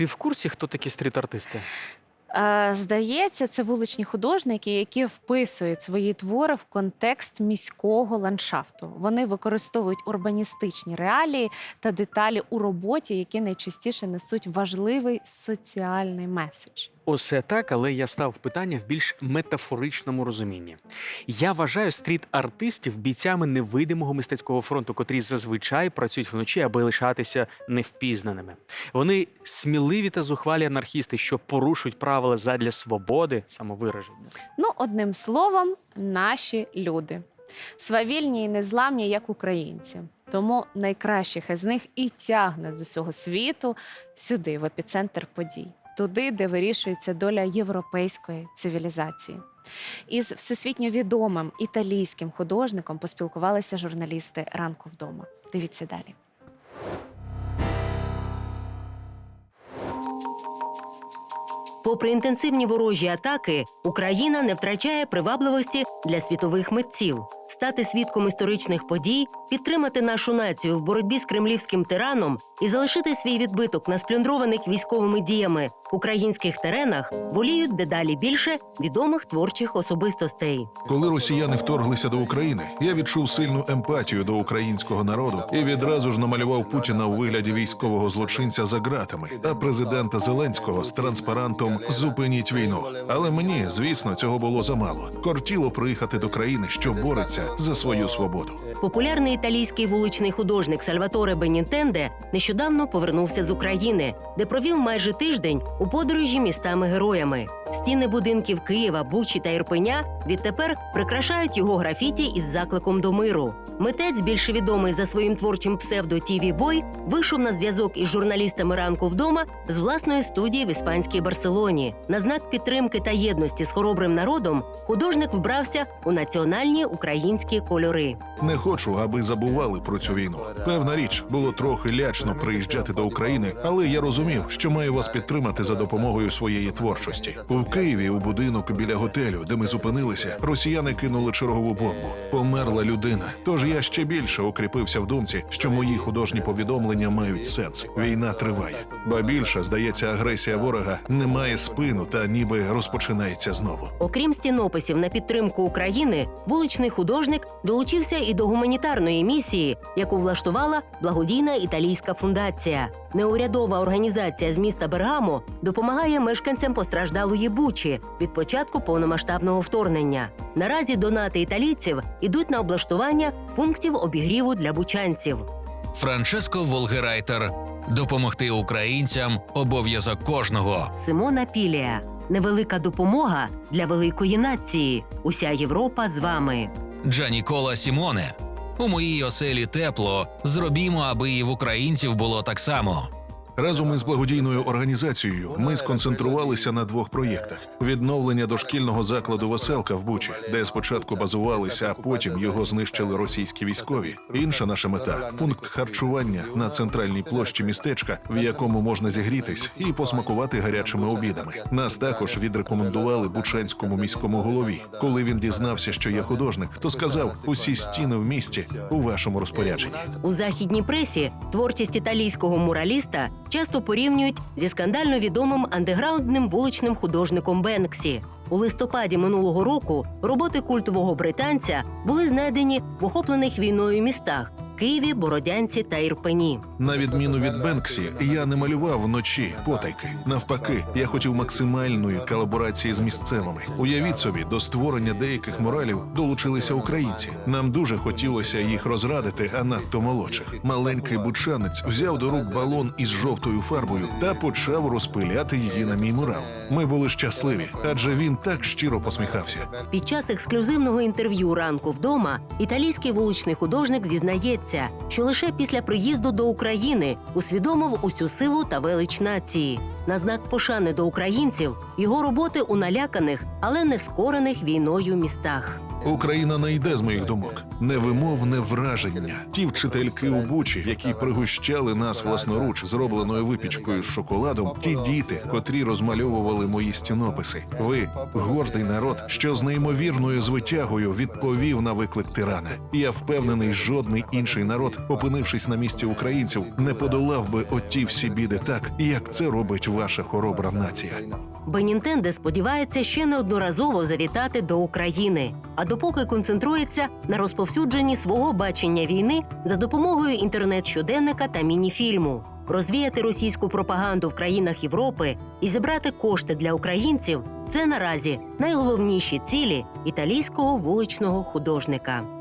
Ти в курсі, хто такі стріт-артисти? Е, Здається, це вуличні художники, які вписують свої твори в контекст міського ландшафту. Вони використовують урбаністичні реалії та деталі у роботі, які найчастіше несуть важливий соціальний меседж. Усе так, але я став питання в більш метафоричному розумінні. Я вважаю стріт-артистів бійцями невидимого мистецького фронту, котрі зазвичай працюють вночі, аби лишатися невпізнаними. Вони сміливі та зухвалі анархісти, що порушують правила задля свободи самовираження. Ну, одним словом, наші люди свавільні і незламні, як українці. Тому найкращих із них і тягне з усього світу сюди, в епіцентр подій, туди, де вирішується доля європейської цивілізації. Із всесвітньо відомим італійським художником поспілкувалися журналісти ранку вдома. Дивіться далі. Попри інтенсивні ворожі атаки, Україна не втрачає привабливості для світових митців. Стати свідком історичних подій, підтримати нашу націю в боротьбі з кремлівським тираном і залишити свій відбиток на сплюндрованих військовими діями українських теренах воліють дедалі більше відомих творчих особистостей. Коли росіяни вторглися до України, я відчув сильну емпатію до українського народу і відразу ж намалював Путіна у вигляді військового злочинця за ґратами, а президента Зеленського з транспарантом Зупиніть війну. Але мені, звісно, цього було замало. Кортіло приїхати до країни, що бореться за свою свободу. Популярний італійський вуличний художник Сальваторе Бенінтенде нещодавно повернувся з України, де провів майже тиждень у подорожі містами-героями. Стіни будинків Києва, Бучі та Ірпеня відтепер прикрашають його графіті із закликом до миру. Митець, більше відомий за своїм творчим псевдо Тіві Бой, вийшов на зв'язок із журналістами ранку вдома з власної студії в іспанській Барселоні. На знак підтримки та єдності з хоробрим народом художник вбрався у національні українські кольори. Не хочу, аби забували про цю війну. Певна річ, було трохи лячно приїжджати до України, але я розумів, що маю вас підтримати за допомогою своєї творчості. У Києві, у будинок біля готелю, де ми зупинилися, росіяни кинули чергову бомбу. Померла людина. Тож я ще більше укріпився в думці, що мої художні повідомлення мають сенс. Війна триває. Ба більше, здається, агресія ворога не має спину та ніби розпочинається знову. Окрім стінописів на підтримку України, вуличний художник долучився і до гуманітарної місії, яку влаштувала благодійна італійська фундація. Неурядова організація з міста Бергамо допомагає мешканцям постраждалої Бучі від початку повномасштабного вторгнення. Наразі донати італійців ідуть на облаштування пунктів обігріву для бучанців. Франческо Волгерайтер. Допомогти українцям обов'язок кожного. Симона Пілія. Невелика допомога для великої нації. Уся Європа з вами. Джанікола Сімоне. У моїй оселі тепло. Зробімо, аби і в українців було так само. Разом із благодійною організацією ми сконцентрувалися на двох проєктах: відновлення дошкільного закладу Веселка в Бучі, де спочатку базувалися, а потім його знищили російські військові. Інша наша мета пункт харчування на центральній площі містечка, в якому можна зігрітись і посмакувати гарячими обідами. Нас також відрекомендували бучанському міському голові. Коли він дізнався, що я художник, то сказав: усі стіни в місті у вашому розпорядженні. У західній пресі творчість італійського мураліста часто порівнюють зі скандально відомим андеграундним вуличним художником Бенксі. У листопаді минулого року роботи культового британця були знайдені в охоплених війною містах Києві, Бородянці та Ірпені. На відміну від Бенксі, я не малював вночі потайки. Навпаки, я хотів максимальної колаборації з місцевими. Уявіть собі, до створення деяких муралів долучилися українці. Нам дуже хотілося їх розрадити, а надто молодших. Маленький бучанець взяв до рук балон із жовтою фарбою та почав розпиляти її на мій мурал. Ми були щасливі, адже він так щиро посміхався. Під час ексклюзивного інтерв'ю ранку вдома італійський вуличний художник зізнається, що лише після приїзду до України усвідомив усю силу та велич нації. На знак пошани до українців його роботи у наляканих, але не скорених війною містах. Україна не йде з моїх думок. Невимовне враження. Ті вчительки у Бучі, які пригощали нас власноруч зробленою випічкою з шоколадом. Ті діти, котрі розмальовували мої стінописи. Ви гордий народ, що з неймовірною звитягою відповів на виклик тирана. Я впевнений, жодний інший народ, опинившись на місці українців, не подолав би оті всі біди так, як це робить ваша хоробра нація. Бенінтенде сподівається ще неодноразово завітати до України, а допоки концентрується на розповсюдженні свого бачення війни за допомогою інтернет-щоденника та мініфільму, розвіяти російську пропаганду в країнах Європи і зібрати кошти для українців це наразі найголовніші цілі італійського вуличного художника.